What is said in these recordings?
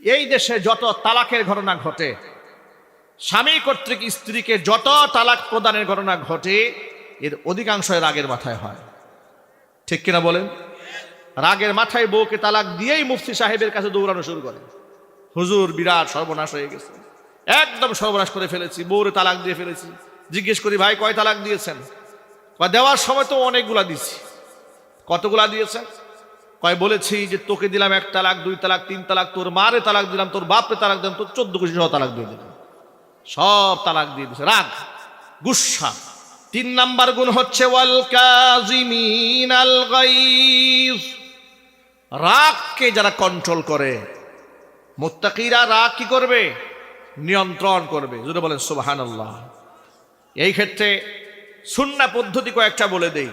এই দেশে যত তালাকের ঘটনা ঘটে, স্বামী কর্তৃক স্ত্রীকে যত তালাক প্রদানের ঘটনা ঘটে, এর অধিকাংশ রাগের মাথায় হয়। ঠিক কিনা বলেন? রাগের মাথায় বউকে তালাক দিয়েই মুফতি সাহেবের কাছে দৌড়ানো শুরু করে। হুজুর, বিরাট সর্বনাশ হয়ে গেছে। একদম সর্বনাশ করে ফেলেছি, বউরে তালাক দিয়ে ফেলেছি। জিজ্ঞেস করি, ভাই, কয় তালাক দিয়েছেন? কয়, দেওয়ার সময় তো অনেকগুলা দিছি কতগুলা দিয়েছেন? কয়, বলেছি যে তোকে দিলাম এক তালাক, দুই তালাক, তিন তালাক, তোর মারে তালাক দিলাম, তোর বাপরে তালাক দিলাম, তোর চোদ্দ কোটি সহ তালাক দিয়ে দিলাম। সব তালাক দিয়ে দিছে। রাগ, গুসা। তিন নাম্বার গুণ হচ্ছে, ওয়াল রাগকে যারা কন্ট্রোল করে, মোত্তাকিরা রাগ কি করবে? নিয়ন্ত্রণ করবে। যদি বলেন সুবাহান আল্লাহ এই ক্ষেত্রে সুন্না পদ্ধতি কয়েকটা বলে দেই।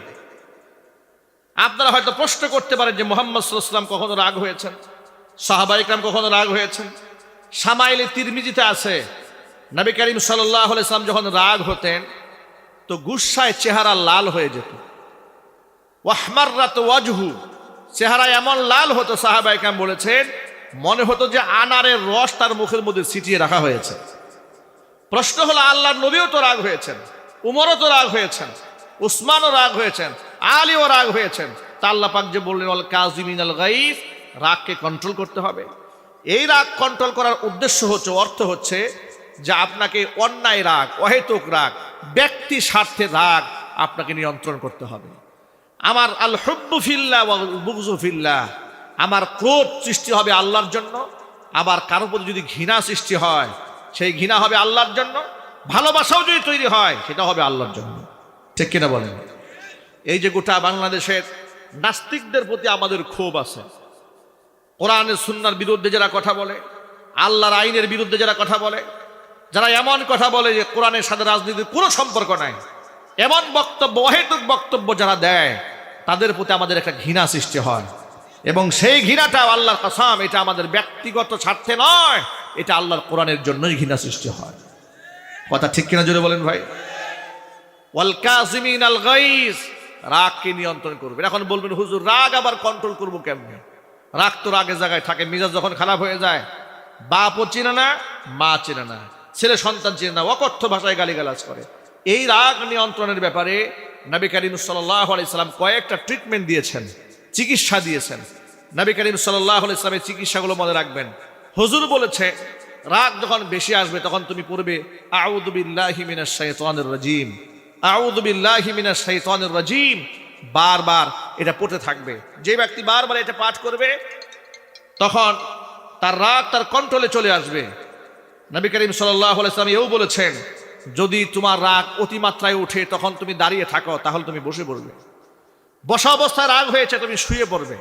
আপনারা হয়তো প্রশ্ন করতে পারেন যে মোহাম্মদ সাল্লাম কখনো রাগ হয়েছেন? সাহাবাইকরাম কখনো রাগ হয়েছেন? সামাইলে তিরমিজিতে আছে, নবী করিম সাল্লাহ ইসলাম যখন রাগ হতেন, তো গুসায় চেহারা লাল হয়ে যেত। ওয়াহমার রাত ওয়াজহু, চেহারা এমন লাল হতো সাহাবাইকাম বলেছেন, মনে হতো যে আনারের রস তার মুখের মধ্যে ছিটিয়ে রাখা হয়েছে। প্রশ্ন হলো আল্লাহ নবীও তো রাগ হয়েছেন, উমরও তো রাগ হয়েছেন, উসমানও রাগ হয়েছেন আলীও রাগ হয়েছেন। তা আল্লাহ পাক যে বললেন অল কাজিমিন আল গাইফ রাগকে কন্ট্রোল করতে হবে। এই রাগ কন্ট্রোল করার উদ্দেশ্য হচ্ছে, অর্থ হচ্ছে যে আপনাকে অন্যায় রাগ, অহেতুক রাগ, ব্যক্তি স্বার্থে রাগ আপনাকে নিয়ন্ত্রণ করতে হবে। আমার আল হব্বু ফিল্লা বুকজু ফিল্লা আমার ক্রোধ সৃষ্টি হবে আল্লাহর জন্য, আবার কারও প্রতি যদি ঘৃণা সৃষ্টি হয়, সেই ঘৃণা হবে আল্লাহর জন্য, ভালোবাসাও যদি তৈরি হয়, সেটা হবে আল্লাহর জন্য। ঠিক কিনা বলেন? এই যে গোটা বাংলাদেশের নাস্তিকদের প্রতি আমাদের ক্ষোভ আছে। কোরআনের সুন্নার বিরুদ্ধে যারা কথা বলে, আল্লাহর আইনের বিরুদ্ধে যারা কথা বলে, যারা এমন কথা বলে যে কোরআনের সাথে রাজনীতির কোনো সম্পর্ক নাই, এমন বক্তব্য, অহেতুক বক্তব্য যারা দেয়, তাদের প্রতি আমাদের একটা ঘৃণা সৃষ্টি হয়। এবং সেই ঘৃণাটা আল্লাহর কাসাম, এটা আমাদের ব্যক্তিগত স্বার্থে নয়, এটা আল্লাহর কোরআনের জন্যই ঘৃণা সৃষ্টি হয়। কথা ঠিক কিনা জোরে বলেন ভাই? ওয়াল কাজিমিন আল গাইস রাগকে নিয়ন্ত্রণ করবেন। এখন বলবেন, হুজুর, রাগ আবার কন্ট্রোল করব কেমনে? রাগ তো রাগের জায়গায় থাকে, মিজাজ যখন খারাপ হয়ে যায়, বাপও চেনে না, মা চেনে না, ছেলে সন্তান চেনে না, অকথ্য ভাষায় গালিগালাজ করে। এই রাগ নিয়ন্ত্রণের ব্যাপারে নবী করিম সাল্লাহ আলাইসাল্লাম কয়েকটা ট্রিটমেন্ট দিয়েছেন, চিকিৎসা দিয়েছেন। নবী করিম সাল্লাহ চিকিৎসাগুলো মনে রাখবেন। হুজুর বলেছে, রাগ যখন বেশি আসবে তখন তুমি পড়বে আউদুবিল্লাহি মিনাশ শাইতানির রাজিম। আউদুবিল্লাহি মিনাশ শাইতানির রাজিম। বারবার এটা পড়তে থাকবে। যে ব্যক্তি বারবার এটা পাঠ করবে, তখন তার রাগ তার কন্ট্রোলে চলে আসবে। নবী করিম সাল্লাহ আলাইসলাম এও বলেছেন, যদি তোমার রাগ অতিমাত্রায় উঠে তখন তুমি দাঁড়িয়ে থাকো, তাহলে তুমি বসে পড়বে। বসা অবস্থায় রাগ হয়েছে, তুমি শুয়ে পড়বে।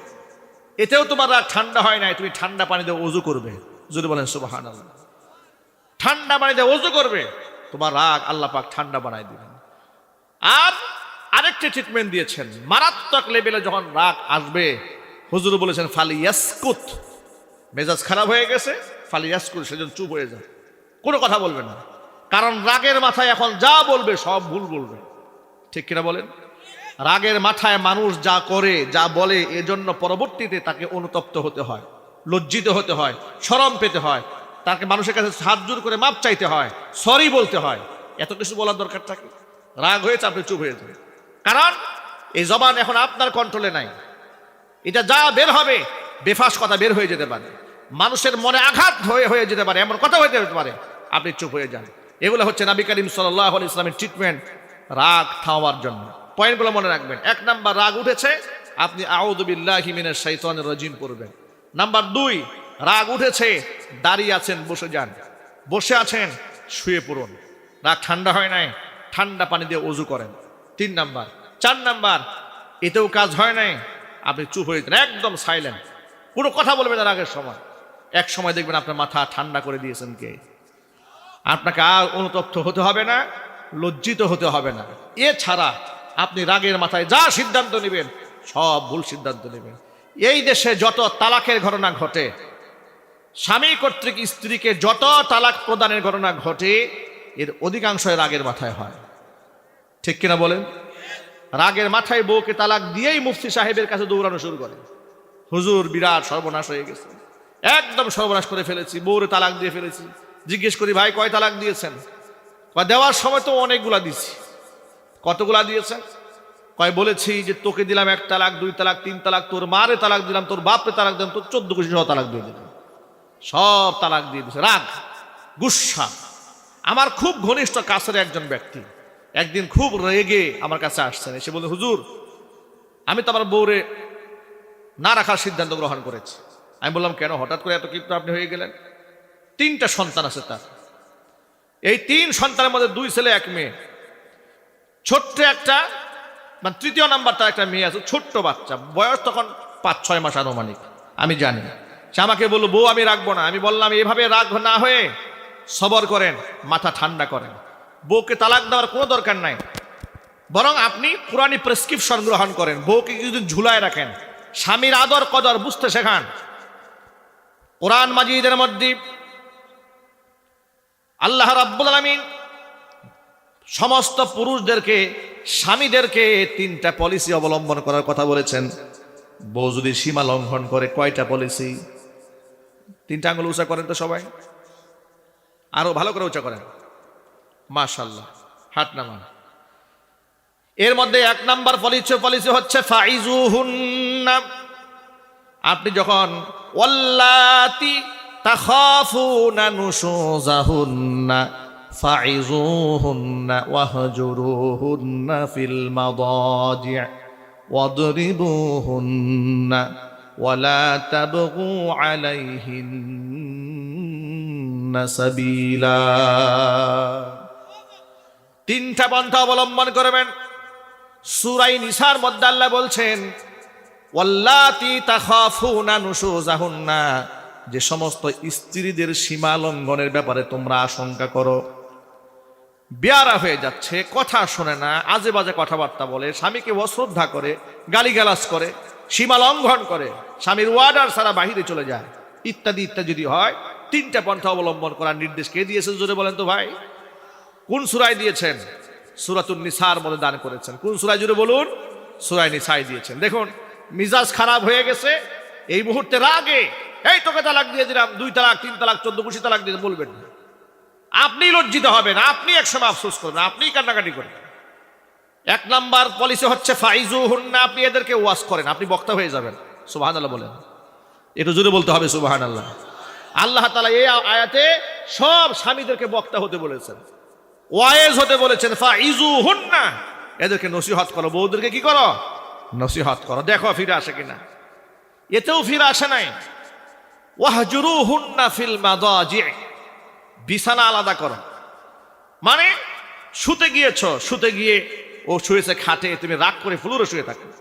এতেও তোমার রাগ ঠান্ডা হয় নাই, তুমি ঠান্ডা পানি দিয়ে অজু করবে। যদি বলেন সুবাহান ঠান্ডা পানি দিয়ে অজু করবে, তোমার রাগ আল্লাহ পাক ঠান্ডা বানাই দিবেন। আর আরেকটি ট্রিটমেন্ট দিয়েছেন। মারাত্মক লেভেলে যখন রাগ আসবে, হুজুর বলেছেন ফালি ইয়াসকুত মেজাজ খারাপ হয়ে গেছে ফালি ইয়াসকুত সেজন্য চুপ হয়ে যায় কোনো কথা বলবে না। কারণ রাগের মাথায় এখন যা বলবে, সব ভুল বলবে। ঠিক কিনা বলেন? রাগের মাথায় মানুষ যা করে, যা বলে, এজন্য পরবর্তীতে তাকে অনুতপ্ত হতে হয়, লজ্জিত হতে হয়, সরম পেতে হয়। তাকে মানুষের কাছে সাহায্য করে মাপ চাইতে হয়, সরি বলতে হয়। এত কিছু বলার দরকার থাকে রাগ হয়েছে, আপনি চুপ হয়ে যাবেন। কারণ এই জবান এখন আপনার কন্ট্রোলে নাই। এটা যা বের হবে, বেফাস কথা বের হয়ে যেতে পারে। মানুষের মনে আঘাত হয়ে হয়ে যেতে পারে, এমন কথা হয়ে যেতে পারে। আপনি চুপ হয়ে যান। এগুলো হচ্ছে নাবি করিম সাল্লাহ ইসলামের ট্রিটমেন্ট রাগ থামার জন্য। পয়েন্টগুলো মনে রাখবেন। এক নাম্বার, রাগ উঠেছে, আপনি আউদুবিল্লাহিমিনের শৈতানের রাজিম করবেন নাম্বার দুই, রাগ উঠেছে, দাঁড়িয়ে আছেন, বসে যান। বসে আছেন, শুয়ে পড়ুন। রাগ ঠান্ডা হয় নাই ঠান্ডা পানি দিয়ে অজু করেন। তিন নাম্বার। চার নাম্বার, এতেও কাজ হয় নাই। আপনি চুপ হয়ে যান, একদম সাইলেন্ট কোনো কথা বলবেন না রাগের সময়। এক সময় দেখবেন আপনার মাথা ঠান্ডা করে দিয়েছেন কে। আপনাকে আর অনুতপ্ত হতে হবে না, লজ্জিত হতে হবে না। এছাড়া আপনি রাগের মাথায় যা সিদ্ধান্ত নেবেন, সব ভুল সিদ্ধান্ত নেবেন। এই দেশে যত তালাকের ঘটনা ঘটে, স্বামী কর্তৃক স্ত্রীকে যত তালাক প্রদানের ঘটনা ঘটে, এর অধিকাংশ রাগের মাথায় হয়। ঠিক কিনা বলেন? রাগের মাথায় বউকে তালাক দিয়েই মুফতি সাহেবের কাছে দৌড়ানো শুরু করে। হুজুর, বিরাট সর্বনাশ হয়ে গেছে। একদম সর্বনাশ করে ফেলেছি, বউরে তালাক দিয়ে ফেলেছি। জিজ্ঞেস করি, ভাই, কয় তালাক দিয়েছেন? কয়, দেওয়ার সময় তো অনেকগুলা দিছি কতগুলা দিয়েছেন? কয়, বলেছি যে তোকে দিলাম এক তালাক, দুই তালাক, তিন তালাক, তোর মারে তালাক দিলাম, তোর বাপরে তালাক দিলাম, তোর চোদ্দ কোটি সহ তালাক দিয়ে দিলাম। সব তালাক দিয়ে দিছে রাগ, গুসা। আমার খুব ঘনিষ্ঠ কাছের একজন ব্যক্তি। একদিন খুব রেগে আমার কাছে আসছেন। এসে বলে হুজুর, আমি তো আমার বউরে না রাখার সিদ্ধান্ত গ্রহণ করেছি। আমি বললাম, কেন? হঠাৎ করে এত কিন্তু আপনি হয়ে গেলেন? তিনটা সন্তান আছে তার। এই তিন সন্তানের মধ্যে দুই ছেলে, এক মেয়ে। ছোট্ট একটা মানে তৃতীয় নাম্বার তার একটা মেয়ে আছে, ছোট্ট বাচ্চা। বয়স তখন পাঁচ, ছয় মাস আনুমানিক। আমি জানি। সে আমাকে বলল, বউ, আমি রাখব না। আমি বললাম, এভাবে রাগ না হয়ে সবর করেন, মাথা ঠান্ডা করেন। বউকে তালাক দেওয়ার কোনো দরকার নাই। বরং আপনি কোরআনী প্রেসক্রিপশন গ্রহণ করেন, বউকে যদি ঝুলায় রাখেন, স্বামীর আদর কদর বুঝতে শেখান। কোরআন মাজিদের মধ্যে আল্লাহ রাব্বুল আলামিন সমস্ত পুরুষদেরকে, স্বামীদেরকে তিনটা পলিসি অবলম্বন করার কথা বলেছেন। বউ যদি সীমা লঙ্ঘন করে, কয়টা পলিসি তিনটা আঙুল উঁচা করেন তো সবাই? আরও ভালো করে উঁচা করেন। মাশাল্লাহ হাত নামান। এর মধ্যে এক নাম্বার পলিসি পলিসি হচ্ছে ফাইজু হুন্না আপনি যখন ওল্লাতি তাখাফুনা নুশুজাহুন্না ফাইজুহুন্না ওয়াহজুরুহুন্না ফিল মাদাজি ওয়াদরিবুহুন্না, ওয়ালা তাবগু আলাইহিন্না সবিলা। তিনটা পন্থা অবলম্বন করবেন। সুরাই নিসার আল্লাহ বলছেন নুশুজাহুন্না যে সমস্ত স্ত্রীদের সীমা লঙ্ঘনের ব্যাপারে তোমরা আশঙ্কা করো। বেয়ারা হয়ে যাচ্ছে, কথা শোনে না আজে বাজে কথাবার্তা বলে, স্বামীকে অশ্রদ্ধা করে, গালিগালাজ করে, সীমা লঙ্ঘন করে, স্বামীর ওয়ার্ডার সারা বাহিরে চলে যায়। ইত্যাদি ইত্যাদি যদি হয়, তিনটা পন্থা অবলম্বন করার নির্দেশ কে দিয়েছে? জোরে বলেন তো ভাই। কোন সুরায় দিয়েছেন? সুরাতুন নিসার মধ্যে দান করেছেন। কোন সুরায় জুড়ে বলুন? সুরায় নিসাই দিয়েছেন। দেখুন, মিজাজ খারাপ হয়ে গেছে। এই মুহূর্তে রাগে। এই তোকে তালাক দিয়ে দিলাম, দুই তালাক, তিন তালাক, চোদ্দ কুশি তালাক দিয়ে বলবেন না। আপনি লজ্জিত হবেন, আপনি একসময় আফসোস করবেন আপনি কান্নাকাটি করবেন এক নাম্বার পলিসি হচ্ছে ফাইজু হুন্না আপনি এদেরকে ওয়াশ করেন, আপনি বক্তা হয়ে যাবেন। সুবাহান আল্লাহ বলেন। একটু জোরে বলতে হবে সুবাহান আল্লাহ আল্লাহ তালা এই আয়াতে সব স্বামীদেরকে বক্তা হতে বলেছেন। ওয়াইজ হতে বলেছেন ফা ইজু ফাইজু হুন্না এদেরকে নসিহত করো, বউদেরকে কি করো? নসিহত করো। দেখো ফিরে আসে কিনা। এতেও ফিরে আসে নাই। ওয়াহজুরু হুন্না ফিল মাদাজি। বিছানা আলাদা করো। মানে শুতে গিয়েছ, শুতে গিয়ে ও শুয়েছে খাটে, তুমি রাগ করে ফুলুরে শুয়ে থাকো।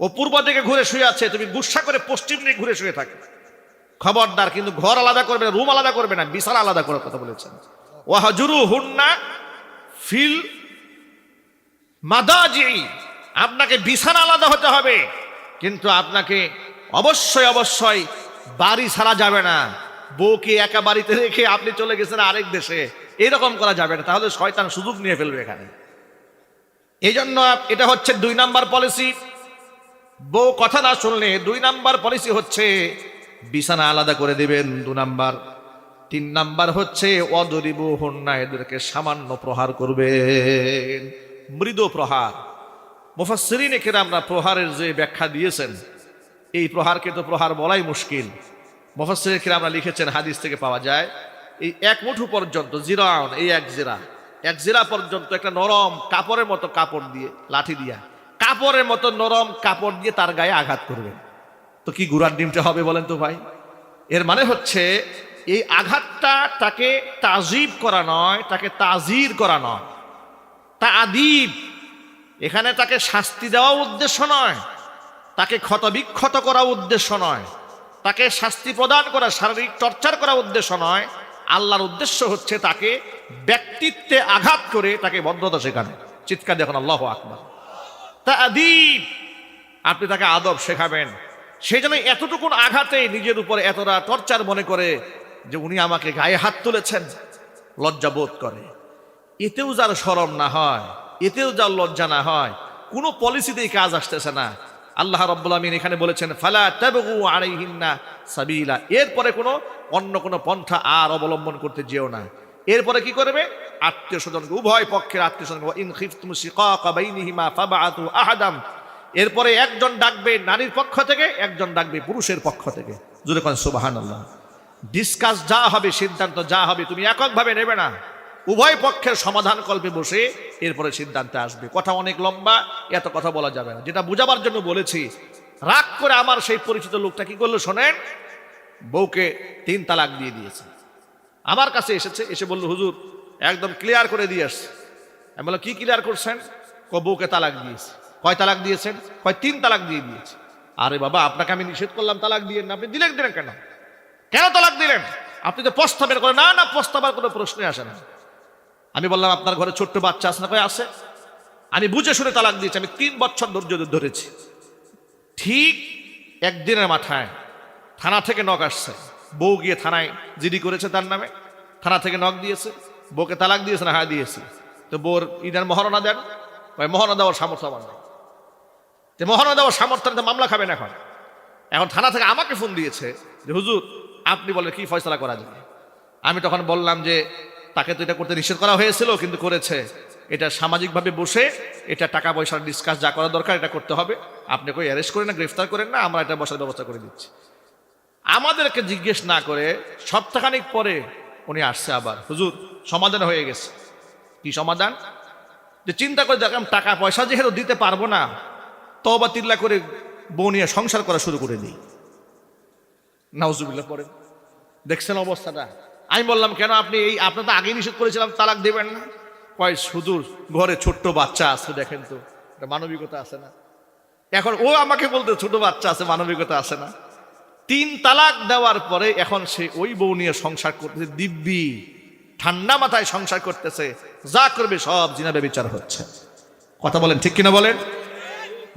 ও পূর্ব দিকে ঘুরে শুয়ে আছে, তুমি গুসা করে পশ্চিম দিকে ঘুরে শুয়ে থাকো। খবরদার, কিন্তু ঘর আলাদা করবে না, রুম আলাদা করবে না, বিছানা আলাদা করার কথা বলেছেন। ওয়াহজুরু হুন্না ফিল মাদাজি। আপনাকে বিছানা আলাদা হতে হবে, কিন্তু আপনাকে অবশ্যই অবশ্যই বাড়ি ছাড়া যাবে না। বউকে একা বাড়িতে রেখে আপনি চলে গেছেন আরেক দেশে, এরকম করা যাবে না। তাহলে শয়তান সুযোগ নিয়ে ফেলবে এখানে। এই জন্য এটা হচ্ছে দুই নাম্বার পলিসি। বউ কথা না শুনলে দুই নাম্বার পলিসি হচ্ছে, বিছানা আলাদা করে দিবেন দু নাম্বার। তিন নাম্বার হচ্ছে, অদরিব হন্যা এদেরকে সামান্য প্রহার করবে। মৃদু প্রহার। মুফাসরিন এখানে আমরা প্রহারের যে ব্যাখ্যা দিয়েছেন, এই প্রহারকে তো প্রহার বলাই মুশকিল। মুফাসরিন এখানে আমরা লিখেছেন হাদিস থেকে পাওয়া যায়, এই এক মুঠু পর্যন্ত, জিরাউন, এই এক জিরা এক জিরা পর্যন্ত একটা নরম কাপড়ের মতো কাপড় দিয়ে, লাঠি দিয়া, কাপড়ের মতো নরম কাপড় দিয়ে তার গায়ে আঘাত করবেন তো কি গুড়ার ডিমটা হবে বলেন তো ভাই? এর মানে হচ্ছে এই আঘাতটা তাকে তাজিব করা নয়, তাকে তাজির করা নয়। তা আদিব এখানে তাকে শাস্তি দেওয়া উদ্দেশ্য নয়, তাকে ক্ষতবিক্ষত করা উদ্দেশ্য নয়, তাকে শাস্তি প্রদান করা, শারীরিক টর্চার করা উদ্দেশ্য নয়। আল্লাহর উদ্দেশ্য হচ্ছে তাকে ব্যক্তিত্বে আঘাত করে তাকে ভদ্রতা শেখানো। চিৎকার দেখুন আল্লাহ আকবর। তা আদিব আপনি তাকে আদব শেখাবেন। সেই জন্য এতটুকুন আঘাতে নিজের উপরে এতটা টর্চার মনে করে যে উনি আমাকে গায়ে হাত তুলেছেন, লজ্জা বোধ করে। এতেও যার সরম না হয়, এতেও যার লজ্জা না হয়, কোনো পলিসিতেই কাজ আসতেছে না। আল্লাহ রব্বুল আমিন এখানে বলেছেন, ফালা তাবগু আলাইহিন্না সাবিলা। এরপরে কোনো, অন্য কোনো পন্থা আর অবলম্বন করতে যেও না। এরপরে কি করবে? আত্মীয় স্বজনকে, উভয় পক্ষের আত্মীয় স্বজন ইন খিফতুম শিকাকা বাইনিহিমা আহাদাম। এরপরে একজন ডাকবে নারীর পক্ষ থেকে, একজন ডাকবে পুরুষের পক্ষ থেকে। জুড়ে কোন সুবহানাল্লাহ। ডিসকাস যা হবে, সিদ্ধান্ত যা হবে, তুমি এককভাবে নেবে না। উভয় পক্ষের সমাধান কল্পে বসে এরপরে সিদ্ধান্তে আসবে। কথা অনেক লম্বা, এত কথা বলা যাবে না। যেটা বোঝাবার জন্য বলেছি, রাগ করে আমার সেই পরিচিত লোকটা কি করল শোনেন? বউকে তিন তালাক দিয়ে দিয়েছে। আমার কাছে এসেছে, এসে বলল, হুজুর, একদম ক্লিয়ার করে দিয়ে আসছে। আমি বললাম, কি ক্লিয়ার করছেন? ক, বউকে তালাক দিয়েছে। কয় তালাক দিয়েছেন? কয়, তিন তালাক দিয়ে দিয়েছে। আরে বাবা, আপনাকে আমি নিষেধ করলাম তালাক দিয়ে। না আপনি দিলেন দিলেন কেন? কেন তালাক দিলেন? আপনি তো প্রস্তাবের করে না না প্রস্তাবের কোনো প্রশ্নই আসে না। আমি বললাম, আপনার ঘরে ছোট্ট বাচ্চা আছে না কয়ে আছে? আমি বুঝে শুনে তালাক দিয়েছি। আমি তিন বছর ধৈর্য ধরেছি। ঠিক একদিনের মাথায় থানা থেকে নখ আসছে। বউ গিয়ে থানায় জিডি করেছে তার নামে। থানা থেকে নখ দিয়েছে। বউকে তালাক দিয়েছে না হ্যাঁ দিয়েছে। তো বউর ঈদের মহারণা দেন। কয় মহারণা দেওয়ার সামর্থ্য আমার নেই। যে মহারণা দেওয়ার সামর্থ্য মামলা খাবেন এখন। এখন থানা থেকে আমাকে ফোন দিয়েছে যে, হুজুর আপনি বলেন, কি ফয়সলা করা যাবে আমি তখন বললাম যে, তাকে তো এটা করতে নিষেধ করা হয়েছিল, কিন্তু করেছে। এটা সামাজিকভাবে বসে, এটা টাকা পয়সার ডিসকাস যা করা দরকার, এটা করতে হবে। আপনি কই অ্যারেস্ট করেন না, গ্রেফতার করেন না, আমরা এটা বসার ব্যবস্থা করে দিচ্ছি। আমাদেরকে জিজ্ঞেস না করে, সপ্তাহখানিক পরে উনি আসছে আবার। হুজুর, সমাধান হয়ে গেছে। কি সমাধান? যে চিন্তা করে দেখলাম, টাকা পয়সা যেহেতু দিতে পারব না তবা তিল্লা করে বউ নিয়ে সংসার করা শুরু করে দিই। নাউজুবিল্লা পরে দেখছেন অবস্থাটা? আমি বললাম, কেন আপনি এই, আপনার তো আগেই নিষেধ করেছিলাম, তালাক দেবেন না? কয় শুধু ঘরে ছোট্ট বাচ্চা আছে, দেখেন তো। এটা মানবিকতা আছে না? এখন ও আমাকে বলতে ছোট বাচ্চা আছে, মানবিকতা আছে না? তিন তালাক দেওয়ার পরে এখন সে ওই বউ নিয়ে সংসার করতেছে, দিব্যি, ঠান্ডা মাথায় সংসার করতেছে। যা করবে সব জিনাবে বিচার হচ্ছে। কথা বলেন, ঠিক কিনা বলেন?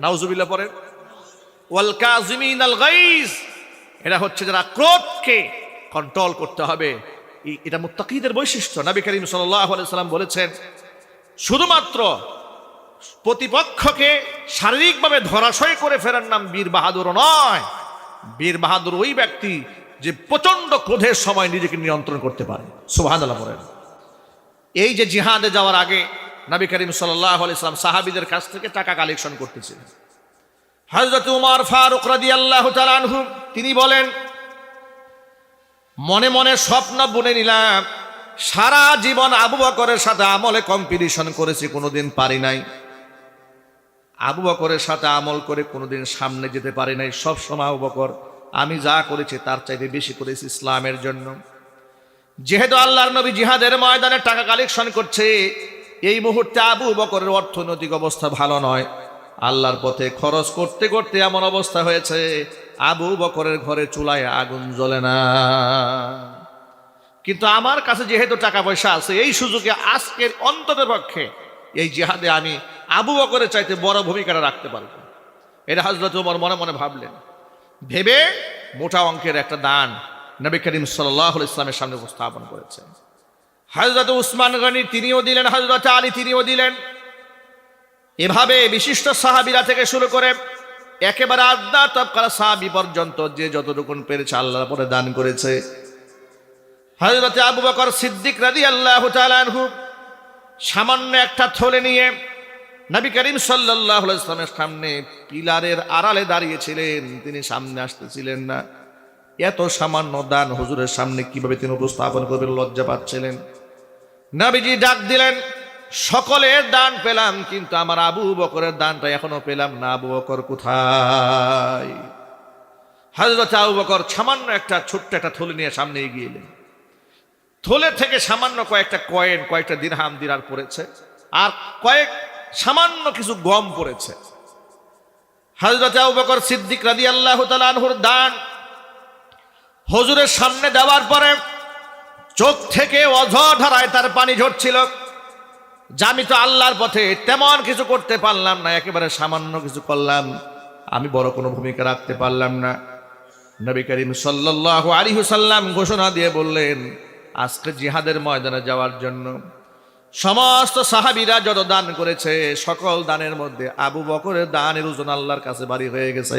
নাউজুবিল্লা পরেন ওয়াল কাজিমিন আল গাইজ এটা হচ্ছে যারা ক্রোধকে কন্ট্রোল করতে হবে। এটা মুত্তাকিদের বৈশিষ্ট্য। নবী করিম সাল্লাম বলেছেন, শুধুমাত্র প্রতিপক্ষকে শারীরিকভাবে ধরাশয় করে ফেরার নাম বীর বাহাদুর নয়। বীর বাহাদুর ওই ব্যক্তি যে প্রচণ্ড ক্রোধের সময় নিজেকে নিয়ন্ত্রণ করতে পারে। সুবহানাল্লাহ বলেন। এই যে জিহাদে যাওয়ার আগে নবী করিম সাল্লাহ আলাইসালাম সাহাবিদের কাছ থেকে টাকা কালেকশন করতেছিলেন। হজরত উমর ফারুক রাদি আল্লাহ আনহু, তিনি বলেন, মনে মনে স্বপ্ন বুনে নিলাম, সারা জীবন আবু বকরের সাথে আমলে কম্পিটিশন করেছি, কোনোদিন পারি নাই। আবু বকরের সাথে আমল করে কোনোদিন সামনে যেতে পারি নাই। সব সময় আবু বকর, আমি যা করেছি তার চাইতে বেশি করেছি ইসলামের জন্য। যেহেতু আল্লাহর নবী জিহাদের ময়দানে টাকা কালেকশন করছে, এই মুহূর্তে আবু বকরের অর্থনৈতিক অবস্থা ভালো নয়। আল্লাহর পথে খরচ করতে করতে এমন অবস্থা হয়েছে, আবু বকরের ঘরে চুলায় আগুন জ্বলে না। কিন্তু আমার কাছে যেহেতু টাকা পয়সা আছে, এই সুযোগে আজকের অন্তত পক্ষে এই জিহাদে আমি আবু বকরের চাইতে বড় ভূমিকাটা রাখতে পারব। এটা হজরত ওমর মনে মনে ভাবলেন। ভেবে মোটা অঙ্কের একটা দান নবী করিম সাল্লাহ ইসলামের সামনে উপস্থাপন করেছেন। হজরত উসমান গনি তিনিও দিলেন হজরত আলী তিনিও দিলেন। এভাবে বিশিষ্ট সাহাবিরা থেকে শুরু করে একেবারে আদা তপকার সাহাবি পর্যন্ত যে যতটুকুন পেরেছে আল্লাহর পরে দান করেছে। হজরত আবু বকর সিদ্দিক রাদি আল্লাহ সামান্য একটা থলে নিয়ে নবী করিম সাল্লাহ ইসলামের সামনে পিলারের আড়ালে দাঁড়িয়েছিলেন। তিনি সামনে আসতেছিলেন না। এত সামান্য দান হুজুরের সামনে কীভাবে তিনি উপস্থাপন করবেন লজ্জা পাচ্ছিলেন। নবীজি ডাক দিলেন সকলের দান পেলাম, কিন্তু আমার আবু বকরের দানটা এখনও পেলাম না। আবু বকর কোথায়? হজরত আবু বকর সামান্য একটা ছোট্ট একটা থলে নিয়ে সামনে এগিয়ে এলেন। থলে থেকে সামান্য কয়েকটা কয়েন, কয়েকটা দিরহাম দিরার পড়েছে, আর কয়েক সামান্য কিছু গম পড়েছে। হজরত আবু বকর সিদ্দিক রাদি আল্লাহ তালানহুর দান হজুরের সামনে দেওয়ার পরে চোখ থেকে অঝধারায় তার পানি ঝরছিল। আমি তো আল্লাহর পথে তেমন কিছু করতে পারলাম না, একেবারে সামান্য কিছু করলাম। আমি বড় কোনো ভূমিকা রাখতে পারলাম না। নবী করিম সাল্লাহ আলী ঘোষণা দিয়ে বললেন, আজকে জিহাদের ময়দানে যাওয়ার জন্য সমস্ত সাহাবিরা যত দান করেছে, সকল দানের মধ্যে আবু বকরের দানের ওজন আল্লাহর কাছে বাড়ি হয়ে গেছে।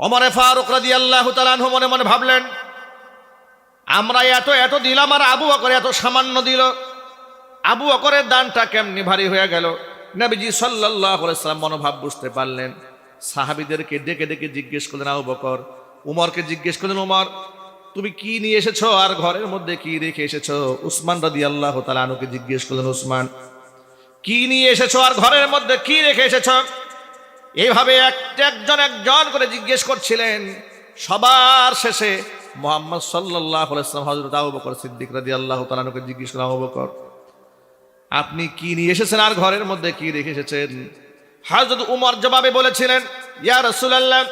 অমরে ফারুক রাদি আল্লাহ তালানহু মনে মনে ভাবলেন আমরা এত এত দিলাম আর আবু বকর এত সামান্য দিল। আবু অকরের দানটা কেমনি ভারী হয়ে গেল। নবীজি সাল্লাহ সাল্লাম মনোভাব বুঝতে পারলেন। সাহাবিদেরকে ডেকে ডেকে জিজ্ঞেস করলেন, আবু বকর, উমরকে জিজ্ঞেস করলেন, উমর, তুমি কি নিয়ে এসেছ আর ঘরের মধ্যে কি রেখে এসেছ? উসমান রাদি আল্লাহ তালানুকে জিজ্ঞেস করলেন, উসমান, কি নিয়ে এসেছ আর ঘরের মধ্যে কি রেখে এসেছ? এইভাবে একটা একজন একজন করে জিজ্ঞেস করছিলেন। সবার শেষে মোহাম্মদ সাল্লাহ ইসলাম হজরত আবু বকর সিদ্দিক রাদি আল্লাহ তালানুকে জিজ্ঞেস করলেন আবু বকর, আপনি কি নিয়ে এসেছেন আর ঘরের মধ্যে কি রেখে এসেছেন? হজরত উমর জবাবে বলেছিলেন, ইয়া রসুলাল্লাহ,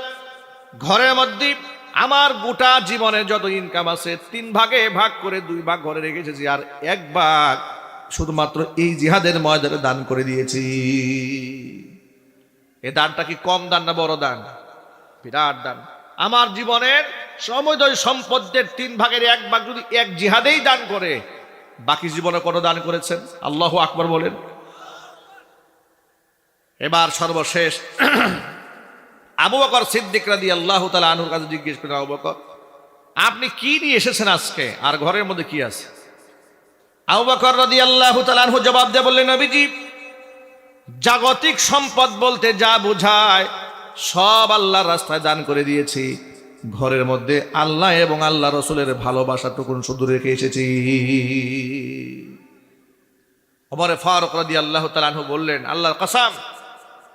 ঘরের মধ্যে আমার গোটা জীবনের যত ইনকাম আছে তিন ভাগে ভাগ করে দুই ভাগ ঘরে রেখে এসেছি, আর এক ভাগ শুধুমাত্র এই জিহাদের ময়দানে দান করে দিয়েছি। এ দানটা কি কম দান না বড় দান? বিরাট দান। আমার জীবনের সমুদয় সম্পদের তিন ভাগের এক ভাগ যদি এক জিহাদেই দান করে, বাকি জীবনে কোনো দান করেছেন? আল্লাহ আকবর বলেন। এবার সর্বশেষ, আবু বকর সিদ্দিক রাদি আল্লাহ তালা আনুর কাছে জিজ্ঞেস করেন, আবু বকর, আপনি কি নিয়ে এসেছেন আজকে? আর ঘরের মধ্যে কি আছে? আবু বকর রাদি আল্লাহ তালানহু জবাব দিয়ে বললেন, নবীজি, জাগতিক সম্পদ বলতে যা বোঝায়, সব আল্লাহর রাস্তায় দান করে দিয়েছি। ঘরের মধ্যে আল্লাহ এবং আল্লাহ রসুলের ভালোবাসাটুকুন শুধু রেখে এসেছি। অমরে ফারুক রাদি আল্লাহ তালানহু বললেন, আল্লাহর কাসাম,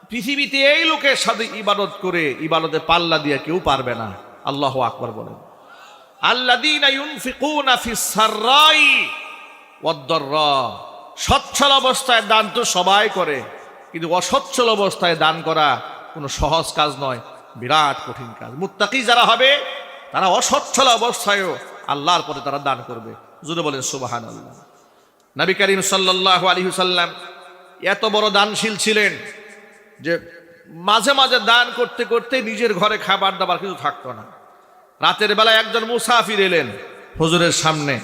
পৃথিবীতে এই লোকের সাথে ইবাদত করে ইবাদতে পাল্লা দিয়ে কেউ পারবে না। আল্লাহ আকবর বলেন। সচ্ছল অবস্থায় দান তো সবাই করে, কিন্তু অসচ্ছল অবস্থায় দান করা কোনো সহজ কাজ নয়। বিরাট কঠিন কাজ। মুত্তাকি যারা হবে, তারা অসচ্ছল অবস্থায়ও আল্লাহর পথে তারা দান করবে। জুড়ে বলেন সুবাহান আল্লাহ নবী করিম সাল্লাহ আলী সাল্লাম এত বড় দানশীল ছিলেন যে মাঝে মাঝে দান করতে করতে নিজের ঘরে খাবার দাবার কিছু থাকতো না। রাতের বেলায় একজন মুসাফির এলেন হুজুরের সামনে।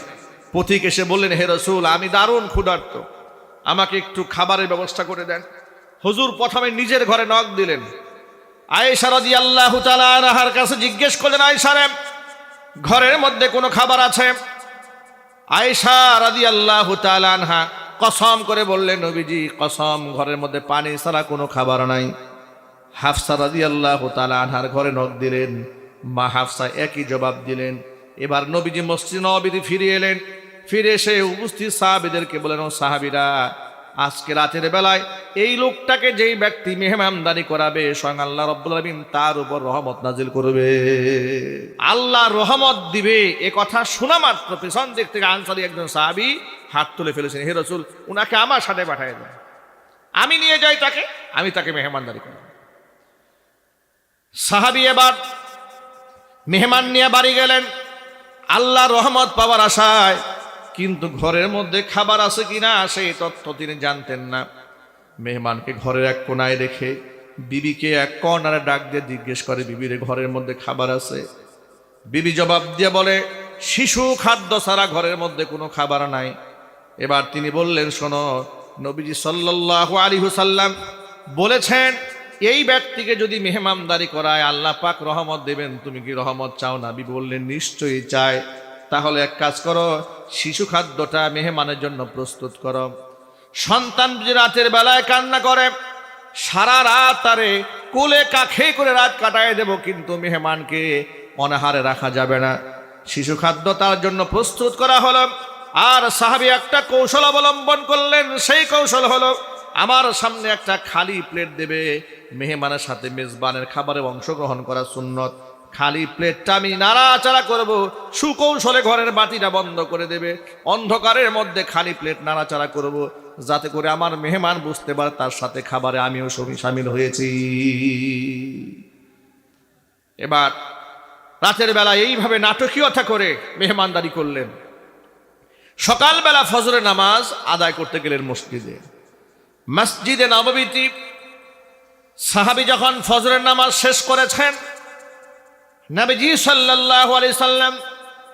পথিক এসে বললেন, হে রসুল, আমি দারুণ ক্ষুধার্ত। আমাকে একটু খাবারের ব্যবস্থা করে দেন। হুজুর প্রথমে নিজের ঘরে নখ দিলেন। আয়েশা রাজি আল্লাহ তালার কাছে জিজ্ঞেস করলেন আয়েশারে ঘরের মধ্যে কোনো খাবার আছে? আয়েশা রাজি আল্লাহ তালানহা কসম করে বললেন, নবীজি, কসম, ঘরের মধ্যে পানি ছাড়া কোনো খাবার নাই। হাফসা রাজি আল্লাহ তালানহার ঘরে নখ দিলেন, মা হাফসা একই জবাব দিলেন। এবার নবীজি মসজিদ নবীজি ফিরে এলেন। ফিরে এসে উপস্থিত সাহাবিদেরকে বলেন ও সাহাবিরা আজকে রাতের বেলায় এই লোকটাকে যেই ব্যক্তি মেহমানদারি করাবে, স্বয়ং আল্লাহ রব্বুল আলমিন তার উপর রহমত নাজিল করবে। আল্লাহ রহমত দিবে, এ কথা শোনা মাত্র। পেছন দিক থেকে আনসারি একজন সাহাবি হাত তুলে ফেলেছেন, হে রসুল, উনাকে আমার সাথে পাঠায় দেয় আমি নিয়ে যাই তাকে, আমি তাকে মেহমানদারি করি সাহাবি এবার মেহমান নিয়ে বাড়ি গেলেন। আল্লাহ রহমত পাওয়ার আশায় কিন্তু ঘরের মধ্যে খাবার আছে কিনা সেই তথ্য তিনি জানতেন না। মেহমানকে ঘরের এক কোনায় রেখে বিবিকে এক কর্নারে ডাক দিয়ে জিজ্ঞেস করে, বিবির ঘরের মধ্যে খাবার আছে? বিবি জবাব দিয়ে বলে, শিশু খাদ্য ছাড়া ঘরের মধ্যে কোনো খাবার নাই। এবার তিনি বললেন, শোনো, নবীজি সাল্লাহ আলী হুসাল্লাম বলেছেন, এই ব্যক্তিকে যদি মেহমানদারি করায় আল্লাহ পাক রহমত দেবেন, তুমি কি রহমত চাও না? বিবি বললেন, নিশ্চয়ই চায় তাহলে এক কাজ করো, শিশু খাদ্যটা মেহমানের জন্য প্রস্তুত করো। সন্তান রাতের বেলায় কান্না করে, সারা রাত তারে কোলে কাখে করে রাত কাটায় দেব, কিন্তু মেহমানকে অনাহারে রাখা যাবে না। শিশু খাদ্য তার জন্য প্রস্তুত করা হলো। আর সাহাবি একটা কৌশল অবলম্বন করলেন, সেই কৌশল হলো, আমার সামনে একটা খালি প্লেট দেবে, মেহমানের সাথে মেজবানের খাবারে অংশগ্রহণ করা সুন্নত। খালি প্লেটটা আমি নাড়াচাড়া করব। সুকৌশলে ঘরের বাতিটা বন্ধ করে দেবে। অন্ধকারের মধ্যে খালি প্লেট নাড়াচাড়া করব যাতে করে আমার মেহমান বুঝতে পারে তার সাথে খাবারে আমিও সবই সামিল হয়েছি। এবার রাতের বেলা এইভাবে নাটকীয়তা করে মেহমানদারি করলেন। সকালবেলা ফজরের নামাজ আদায় করতে গেলেন মসজিদে। মসজিদে নববীতি সাহাবি যখন ফজরের নামাজ শেষ করেছেন নবীজি সাল্লাল্লাহু আলাইহি সাল্লাম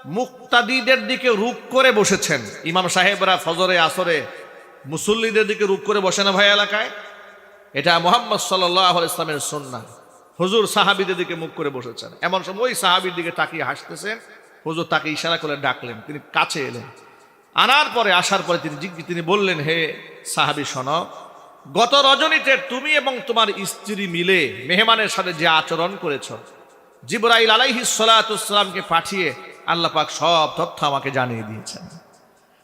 মুক্তাদিদের দিকে রুখ করে বসেছেন। ইমাম সাহেবরা ফজরে, আসরে, মুসল্লিদের দিকে রুখ করে বসে না ভাই এলাকায়? এটা মোহাম্মদ সাল্লাহ ইসলামের সন্না হুজুর সাহাবিদের দিকে মুখ করে বসেছেন। এমন সময় ওই সাহাবির দিকে তাকিয়ে হাসতেছেন। হুজুর তাকে ইশারা করে ডাকলেন, তিনি কাছে এলেন। আনার পরে, আসার পরে তিনি তিনি বললেন, হে সাহাবি, শোন, গত রজনীতে তুমি এবং তোমার স্ত্রী মিলে মেহমানের সাথে যে আচরণ করেছ জিবরাইল আলাইহি সালাতামকে পাঠিয়ে আল্লাহ পাক সব তথ্য আমাকে জানিয়ে দিয়েছেন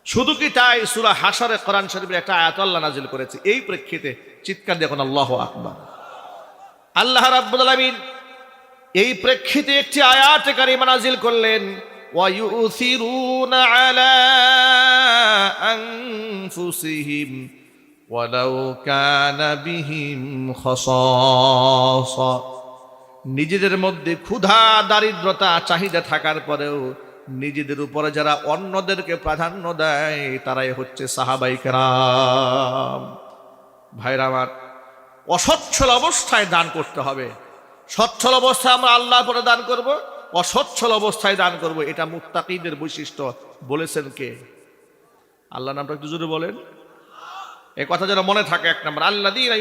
শুধু কি তাই সুরা হাসারে কোরআন শরীফের একটা আয়াত আল্লাহ নাজিল করেছে এই প্রেক্ষিতে চিৎকার দেখুন আল্লাহ আকবার আল্লাহ রাব্বুল আলামিন এই প্রেক্ষিতে একটি আয়াত কারিমা নাজিল করলেন ويؤثرون على أنفسهم ولو كان بهم خصاصة নিজেদের মধ্যে ক্ষুধা, দারিদ্রতা, চাহিদা থাকার পরেও নিজেদের উপরে যারা অন্যদেরকে প্রাধান্য দেয়, তারাই হচ্ছে সাহাবাই কেরাম। ভাইরা আমার, অসচ্ছল অবস্থায় দান করতে হবে। সচ্ছল অবস্থায় আমরা আল্লাহ পরে দান করব, অসচ্ছল অবস্থায় দান করব, এটা মুক্তাকিদের বৈশিষ্ট্য। বলেছেন কে? আল্লাহ নামটা একটু জোরে বলেন। এ কথা যেন মনে থাকে এক নম্বর। আল্লাহ দিন